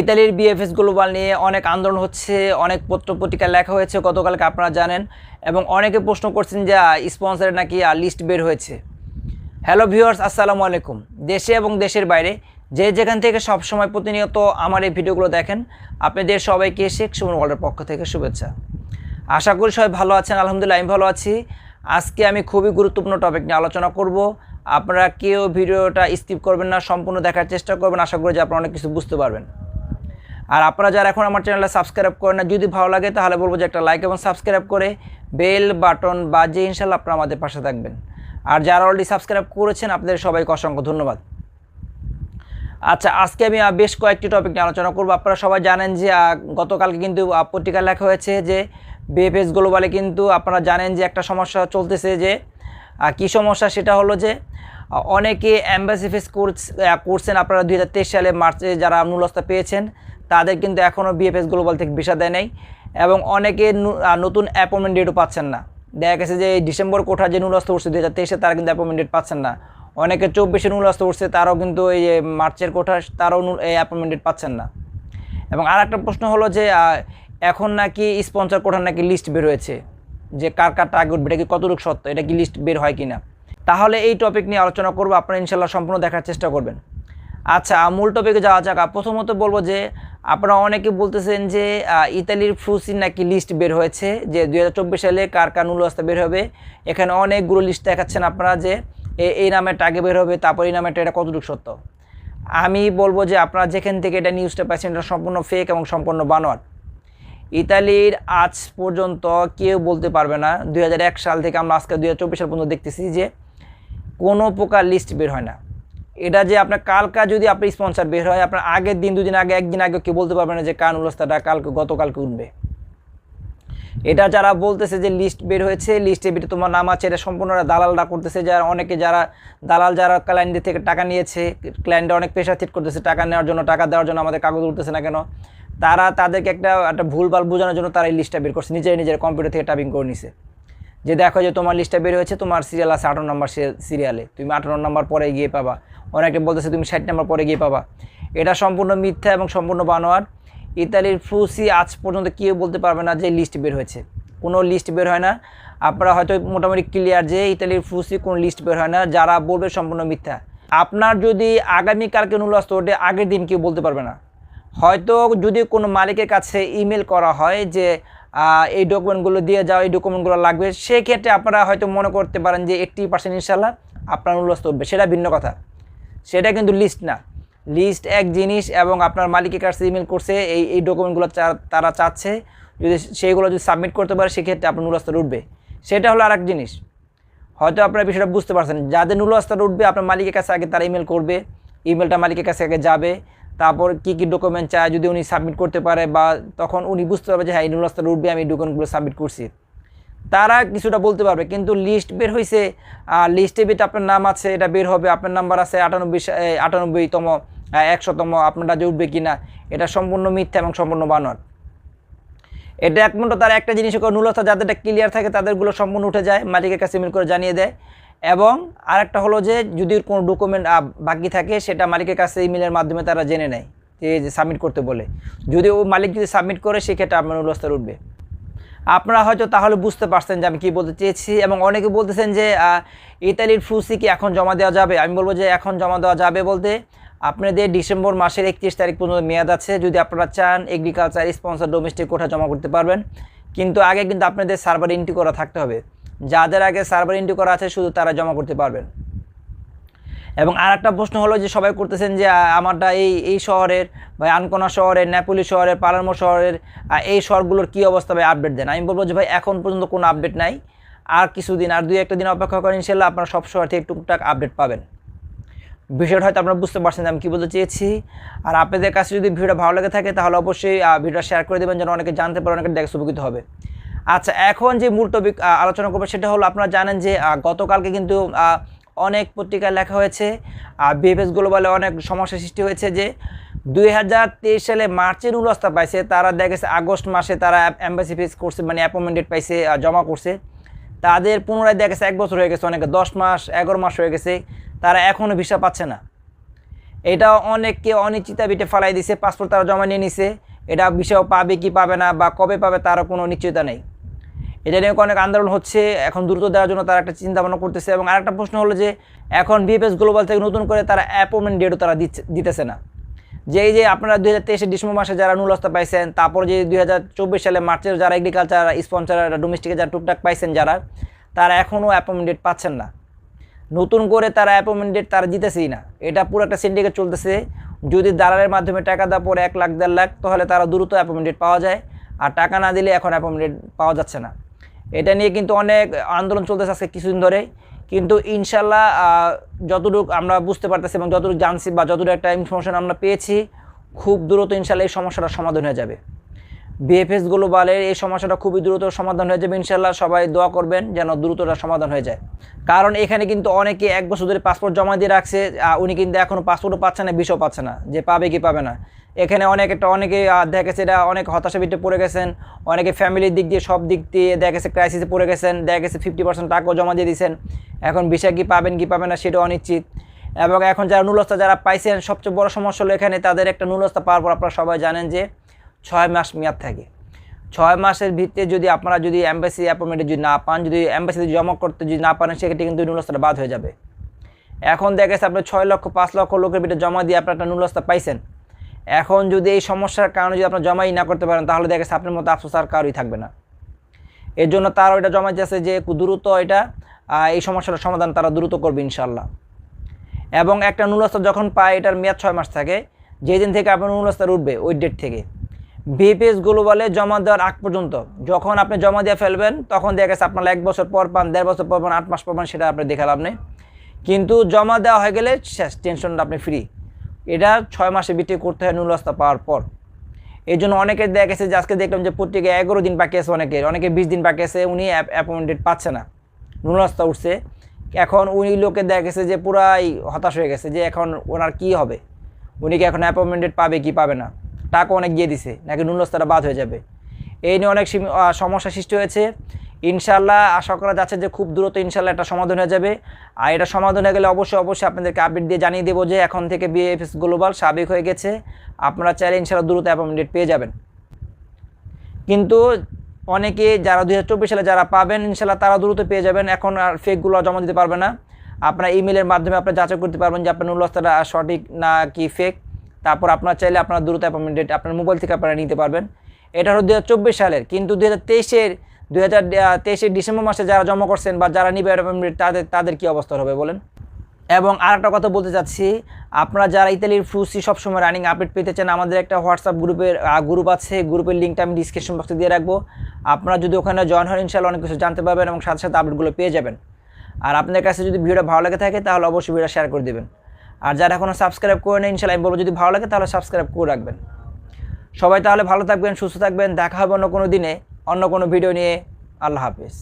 ইতালির BFS global নিয়ে অনেক আন্দোলন হচ্ছে, অনেক পত্র পত্রিকা লেখা হয়েছে, গতকালকে আপনারা জানেন, এবং অনেকে প্রশ্ন করছেন যে স্পন্সরের নাকি লিস্ট বের হয়েছে। হ্যালো ভিউয়ার্স আসসালামু আলাইকুম। দেশে এবং দেশের বাইরে যে যেখান থেকে সবসময় প্রতিনিয়ত আমার এই ভিডিওগুলো দেখেন, আপনাদের সবাইকে শেখ সুমন ওয়ার্ল্ডের পক্ষ থেকে শুভেচ্ছা। আশা করি সবাই ভালো আছেন, আলহামদুলিল্লাহ আমি ভালো আছি। আজকে আমি খুবই গুরুত্বপূর্ণ টপিক নিয়ে আলোচনা করব। আপনারা কেউ ভিডিওটা স্কিপ করবেন না, সম্পূর্ণ দেখার চেষ্টা করবেন। আশা করি যে আপনারা অনেক কিছু বুঝতে পারবেন। আর আপনারা যারা এখন আমার চ্যানেলটা সাবস্ক্রাইব করেন না যদি ভালো লাগে তাহলে বলব যে একটা লাইক এবং সাবস্ক্রাইব করে বেল বাটন বাজে ইনশাল্লাহ আপনারা আমাদের পাশে থাকবেন। আর যারা অলরেডি সাবস্ক্রাইব করেছেন আপনাদের সবাইকে অসংখ্য ধন্যবাদ। আচ্ছা আজকে আমি বেশ কয়েকটি টপিক নিয়ে আলোচনা করব। আপনারা সবাই জানেন যে গতকালকে কিন্তু আহ, পত্রিকায় লেখা হয়েছে যে বিএফএস গ্লোবালে কিন্তু আপনারা জানেন যে একটা সমস্যা চলতেছে যে কী সমস্যা? সেটা হলো যে অনেকে অ্যাম্বাসি ফেস করছেন আপনারা দুই হাজার তেইশ সালে মার্চে যারা নুলস্তা পেয়েছেন তাদের কিন্তু এখনও বিএফএস গ্লোবাল থেকে ভিসা দেয় নাই এবং অনেকে নতুন অ্যাপয়েন্টমেন্ট ডেটও পাচ্ছেন না। দেখা গেছে যে ডিসেম্বর কোঠা যে নুলস্ত উঠছে দু হাজার তেইশে, তারা কিন্তু অ্যাপয়েন্টমেন্ট ডেট পাচ্ছেন না। অনেকে চব্বিশে নুলস্ত উঠছে, তারাও কিন্তু এই যে মার্চের কোঠা তারাও নু- এই অ্যাপয়েন্টমেন্ট ডেট পাচ্ছেন না। এবং আর একটা প্রশ্ন হলো যে এখন নাকি স্পন্সর কোঠার নাকি লিস্ট বের হয়েছে? যে কার কার টার্গেট এটা কি কতটুকু সত্য? এটা কি লিস্ট বের হয় কিনা? তাহলে এই টপিক নিয়ে আলোচনা করব। আপনারা ইনশাল্লাহ সম্পূর্ণ দেখার চেষ্টা করবেন। আচ্ছা মূল টপিকে যাওয়া যাক। প্রথমত বলব যে, আপনারা অনেকে বলতেছেন যে ইতালির ফ্রুসির নাকি লিস্ট বের হয়েছে, যে দু হাজার চব্বিশ সালে কার কার নুলস্তা বের হবে। এখানে অনেকগুলো লিস্ট দেখাচ্ছেন আপনারা যে এই নামের টাগে বের হবে, তারপর এই নামেরটা এটা কতটুকু সত্য? আমি বলব যে, আপনারা যেখান থেকে এটা নিউজটা পাচ্ছেন এটা সম্পূর্ণ ফেক এবং সম্পূর্ণ বানোয়ার ইতালির আজ পর্যন্ত কেউ বলতে পারবে না, দুই হাজার এক সাল থেকে আমরা আজকে দু হাজার চব্বিশ সাল পর্যন্ত দেখতেছি যে, কোনো প্রকার লিস্ট বের হয় না। এটা যে আপনার কালকা যদি আপনার স্পন্সর বের হয়, আপনার আগের দিন, দুদিন আগে, একদিন আগে কেউ বলতে পারবে না যে কান উলস্তাটা কালকে, গতকালকে উঠবে। এটা যারা বলতেছে যে লিস্ট বের হয়েছে লিস্টে ভিতরে তোমার নাম আছে, এটা সম্পূর্ণ ওরা দালালরা করতেছে, যারা অনেকে যারা দালাল যারা ক্লায়েন্টের থেকে টাকা নিয়েছে ক্লায়েন্টরা অনেক প্রেশার সেট করতেছে, টাকা নেওয়ার জন্য, টাকা দেওয়ার জন্য আমাদের কাগজ উঠতেছে না কেন? তারা তাদেরকে একটা একটা ভুলভাল বোঝানোর জন্য তারা এই লিস্টটা বের করছে নিজের নিজের কম্পিউটার থেকে টাইপিং করে নিছে। যে দেখো যে তোমার লিস্টটা বের হয়েছে, তোমার সিরিয়াল আছে আঠারো নম্বর সিরিয়ালে তুমি আঠারো নম্বর পরে গিয়ে পাবা। অনেকে বলতেছে তুমি ষাট নম্বর পরে গিয়ে পাবা। এটা সম্পূর্ণ মিথ্যা এবং সম্পূর্ণ বানোয়ার ইতালির ফ্রুসি আজ পর্যন্ত কেউ বলতে পারবে না যে লিস্ট বের হয়েছে। কোনো লিস্ট বের হয় না। আপনারা হয়তো মোটামুটি ক্লিয়ার যে ইতালির ফ্রুসি কোনো লিস্ট বের হয় না। যারা বলবে সম্পূর্ণ মিথ্যা। আপনার যদি আগামীকালকে নুলস্ত ওঠে, আগের দিন কেউ বলতে পারবে না। হয়তো যদি কোনো মালিকের কাছে ইমেল করা হয় যে এই ডকুমেন্টগুলো দিয়ে যাও, এই ডকুমেন্টগুলো লাগবে। সেক্ষেত্রে আপনারা হয়তো মনে করতে পারেন যে এইট্টি পার্সেন্ট ইনশাল্লাহ আপনার উল্লস্ত উঠবে সেটা ভিন্ন কথা। সেটা কিন্তু লিস্ট না। লিস্ট এক জিনিস এবং আপনার মালিকের কাছে ইমেল করছে, এই এই ডকুমেন্টগুলো তারা চাচ্ছে। যদি সেইগুলো যদি সাবমিট করতে পারে, সেক্ষেত্রে আপনার নুলস্তর উঠবে। সেটা হলো আর এক জিনিস। হয়তো আপনারা বিষয়টা বুঝতে পারছেন। যাদের নুলস্তর উঠবে, আপনার মালিকের কাছে আগে তারা ইমেল করবে। ইমেলটা মালিকের কাছে আগে যাবে। তারপর কী কী ডকুমেন্ট চায় যদি উনি সাবমিট করতে পারে বা তখন উনি বুঝতে পারবে যে হ্যাঁ এই নুলস্তর উঠবে আমি ডকুমেন্টগুলো সাবমিট করছি। তারা কিছুটা বলতে পারবে, কিন্তু লিস্ট বের হয়েছে লিস্টে ভিতরে আপনার নাম আছে, এটা বের হবে, আপনার নাম্বার আছে আটানব্বই আটানব্বইতম একশোতম, আপনারটা যে উঠবে কি না এটা সম্পূর্ণ মিথ্যা এবং সম্পূর্ণ বানর এটা একমাত্র তার একটা জিনিস নুলস্থা যাদেরটা ক্লিয়ার থাকে, তাদেরগুলো সম্পূর্ণ উঠে যায়, মালিকের কাছে ইমেল করে জানিয়ে দেয়। এবং আরেকটা হলো যে যদি কোনো ডকুমেন্ট বাকি থাকে, সেটা মালিকের কাছে ইমেলের মাধ্যমে তারা জেনে নেয়, যে সাবমিট করতে বলে। যদি ও মালিক যদি সাবমিট করে, সেক্ষেত্রে আপনার নুলস্তার উঠবে। আপনারা হয়তো তাহলে বুঝতে পারছেন যে আমি কী বলতে চেয়েছি, এবং অনেকে বলতেছেন যে ইতালির ফ্রুসি কি এখন জমা দেওয়া যাবে? আমি বলব যে এখন জমা দেওয়া যাবে বলতে আপনাদের ডিসেম্বর মাসের একত্রিশ তারিখ পর্যন্ত মেয়াদ আছে। যদি আপনারা চান এগ্রিকালচার স্পন্সর ডোমেস্টিক কোঠা জমা করতে পারবেন। কিন্তু আগে কিন্তু আপনাদের সার্ভার এন্ট্রি করা থাকতে হবে। যাদের আগে সার্ভার এন্ট্রি করা আছে, শুধু তারা জমা করতে পারবেন। এবং আর একটা প্রশ্ন হলো যে, সবাই করতেছেন যে আমারটা এই এই শহরের, বা আনকোনা শহরের, নেপোলি শহরের পালামো শহরের এই শহরগুলোর কী অবস্থা ভাই আপডেট দেন। আমি বলব যে, ভাই, এখন পর্যন্ত কোনো আপডেট নাই। আর কিছুদিন, আর দুই একটা দিন অপেক্ষা করেন ইনশাল্লাহ আপনারা সব শহর থেকে টুকটাক আপডেট পাবেন। বিষয়টা হয়তো আপনারা বুঝতে পারছেন আমি কী বলতে চেয়েছি। আর আপনাদের কাছে যদি ভিডিওটা ভালো লেগে থাকে, তাহলে অবশ্যই ভিডিওটা শেয়ার করে দেবেন, যেন অনেকে জানতে পারে অনেকে দেখে উপকৃত হবে। আচ্ছা এখন যে মূল টপিক আলোচনা করব সেটা হলো, আপনারা জানেন যে গতকালকে কিন্তু অনেক পত্রিকায় লেখা হয়েছে বিএফএস গ্লোবালে অনেক সমস্যা সৃষ্টি হয়েছে যে, দুই হাজার তেইশ সালে মার্চের উলস্তা পাইছে, তারা দেখেছে আগস্ট মাসে তারা অ্যাম্বাসি ফেস করছে মানে অ্যাপয়েন্টমেন্ট পাইছে জমা করছে। তাদের পুনরায় দেখা গেছে এক বছর হয়ে গেছে, অনেকে দশ মাস, এগারো মাস হয়ে গেছে, তারা এখনও ভিসা পাচ্ছে না। এটা অনেককে অনিশ্চিতা বিটে ফালাই দিছে পাসপোর্ট তারা জমা নিয়ে নিছে, এটা বিষয় পাবে কি পাবে না, বা কবে পাবে তারও কোনো নিশ্চয়তা নেই। এটা নিয়ে অনেক আন্দোলন হচ্ছে, এখন দ্রুত দেওয়ার জন্য তারা একটা চিন্তা ভাবনা করতেছে এবং আরেকটা প্রশ্ন হলো যে এখন বিএফএস গ্লোবাল থেকে নতুন করে তারা অ্যাপয়েন্টমেন্ট ডেটও তারা দিচ্ছে, দিতেছে না। যে এই যে আপনারা দুই হাজার তেইশে ডিসেম্বর মাসে যারা নুলস্তা পাইছেন, তারপর যে দুই হাজার চব্বিশ সালে মার্চের যারা এগ্রিকালচার স্পন্সার ডোমেস্টিকে যারা টুকটাক পাইছেন যারা, তারা এখনও অ্যাপয়েন্টমেন্ট ডেট পাচ্ছেন না। নতুন করে তারা অ্যাপয়েন্টমেন্ট ডেট তারা দিতেছেই না। এটা পুরো একটা সিন্ডিকেট চলতেছে। যদি দালালের মাধ্যমে টাকা দেওয়া পরে এক লাখ, দেড় লাখ, তাহলে তারা দ্রুত অ্যাপয়েন্টমেন্ট ডেট পাওয়া যায়। আর টাকা না দিলে এখন অ্যাপয়েন্টমেন্ট ডেট পাওয়া যাচ্ছে না। এটা নিয়ে কিন্তু অনেক আন্দোলন চলতেছে আজকে কিছুদিন ধরে। কিন্তু ইনশাল্লাহ যতটুকু আমরা বুঝতে পারতেছি এবং যতটুকু জানছি বা যতটুকু একটা ইনফরমেশন আমরা পেয়েছি, খুব দ্রুত ইনশাল্লাহ এই সমস্যাটা সমাধান হয়ে যাবে। বিএফএস গ্লোবালের এই সমস্যাটা খুবই দ্রুত সমাধান হয়ে যাবে ইনশাল্লাহ সবাই দোয়া করবেন যেন দ্রুতটা সমাধান হয়ে যায়। কারণ এখানে কিন্তু অনেকে এক বছর ধরে পাসপোর্ট জমা দিয়ে রাখছে উনি কিন্তু এখনও পাসপোর্টও পাচ্ছে না বিষও পাচ্ছে না, যে পাবে কি পাবে না। এখানে অনেক একটা, অনেকে দেখা গেছে এটা অনেক হতাশা ভিত্তে পড়ে গেছেন, অনেকে ফ্যামিলির দিক দিয়ে, সব দিক দিয়ে দেখা গেছে ক্রাইসিসে পড়ে গেছেন, দেখা গেছে ফিফটি পার্সেন্ট টাকাও জমা দিয়ে দিয়েছেন। এখন বিষয় কি পাবেন কি পাবেন না, সেটা অনিশ্চিত। এবং এখন যারা নুলস্তা যারা পাইছেন, সবচেয়ে বড় সমস্যা হলো এখানে তাদের একটা নুলস্তা পাওয়ার পর আপনারা সবাই জানেন যে ছয় মাস মেয়াদ থাকে। ছয় মাসের ভিত্তিতে যদি আপনারা যদি অ্যাম্বাসি অ্যাপয়েন্টমেন্টে যদি না পান, যদি অ্যাম্বাসিতে জমা করতে যদি না পারেন, সেক্ষেত্রে কিন্তু নুলস্তাটা বাদ হয়ে যাবে। এখন দেখা গেছে আপনি ছয় লক্ষ, পাঁচ লক্ষ লোকের ভিতরে জমা দিয়ে আপনার একটা নুলস্তা পাইছেন। এখন যদি এই সমস্যার কারণে যদি আপনার জমাই না করতে পারেন, তাহলে দেখা গেছে আপনার মতো আফসোস আর কারোই থাকবে না। এর জন্য তারা ওইটা জমা যাচ্ছে যে দ্রুত এটা এই সমস্যাটার সমাধান তারা দ্রুত করবে ইনশাল্লাহ এবং একটা নুলস্তা যখন পায়, এটার মেয়াদ ছয় মাস থাকে। যেদিন থেকে আপনার নুলস্তার উঠবে, ওই ডেট থেকে। বিপিএস গ্লোবালে জমা দেওয়ার আগ পর্যন্ত, যখন আপনি জমা দিয়ে ফেলবেন, তখন দেখা গেছে আপনার এক বছর পর পান, দেড় বছর পর পান, আট মাস পর পান, সেটা আপনি দেখে লাভ নেই। কিন্তু জমা দেওয়া হয়ে গেলে শেষ, টেনশনটা আপনি ফ্রি এটা ছয় মাসে বিটে করতে হয় নুলস্তা পাওয়ার পর। এই জন্য অনেকের দেখা গেছে যে আজকে দেখলাম যে প্রত্যেকে এগারো দিন বাকি আছে অনেকের, অনেকে বিশ দিন বাকি আছে, উনি অ্যাপয়েন্ট ডেট পাচ্ছে না। নুলস্তা উঠছে। এখন উনি লোকে দেখা গেছে যে পুরাই হতাশ হয়ে গেছে যে এখন ওনার কি হবে? উনি কি এখন অ্যাপয়েন্টমেন্ট পাবে কি পাবে না? টাকা অনেক দিয়ে দিছে, নাকি নুলস্তাটা বাদ হয়ে যাবে। এই নিয়ে অনেক সীমি- সমস্যা সৃষ্টি হয়েছে। ইনশাল্লাহ আশা করা যাচ্ছে যে খুব দ্রুত ইনশাল্লাহ একটা সমাধান হয়ে যাবে। আর এটা সমাধান হয়ে গেলে অবশ্যই অবশ্যই আপনাদেরকে আপডেট দিয়ে জানিয়ে দেবো যে এখন থেকে বিএফএস গ্লোবাল সাবেক হয়ে গেছে। আপনারা চাইলে ইনশাল্লাহ দ্রুত অ্যাপয়েন্টমেন্ট পেয়ে যাবেন। কিন্তু অনেকে যারা দুই হাজার চব্বিশ সালে যারা পাবেন ইনশাল্লাহ তারা দ্রুত পেয়ে যাবেন। এখন আর ফেকগুলো জমা দিতে পারবে না। আপনার ইমেলের মাধ্যমে আপনি যাচাই করতে পারবেন যে আপনার নুলস্তাটা সঠিক না কি ফেক তারপর আপনার চাইলে আপনার দ্রুত অ্যাপয়েন্টমেন্ট ডেট আপনার মোবাইল থেকে আপনারা নিতে পারবেন। এটা হলো দু হাজার চব্বিশ সালের, কিন্তু দু হাজার তেইশের দু হাজার তেইশের ডিসেম্বর মাসে যারা জমা করছেন বা যারা নিবে অ্যাপয়েন্টমেন্ট তাদের তাদের কী অবস্থা হবে বলেন? এবং আর একটা কথা বলতে চাচ্ছি, আপনারা যারা ইতালির ফ্রুসি সবসময় রানিং আপডেট পেতে চান, আমাদের একটা হোয়াটসঅ্যাপ গ্রুপের গ্রুপ আছে, গ্রুপের লিঙ্কটা আমি ডিসক্রিপশন বক্সে দিয়ে রাখব। আপনারা যদি ওখানে জয়েন হন ইনশাল্লাহ অনেক কিছু জানতে পারবেন এবং সাথে সাথে আপডেটগুলো পেয়ে যাবেন। আর আপনার কাছে যদি ভিডিওটা ভালো লাগে থাকে, তাহলে অবশ্যই ভিডিওটা শেয়ার করে দেবেন। আর যারা এখনও সাবস্ক্রাইব করে নেই ইনশাল্লাহ আমি বলব যদি ভালো লাগে তাহলে সাবস্ক্রাইব করে রাখবেন। সবাই তাহলে ভালো থাকবেন, সুস্থ থাকবেন, দেখা হবে অন্য কোনো দিনে, অন্য কোনো ভিডিও নিয়ে। আল্লাহ হাফিজ।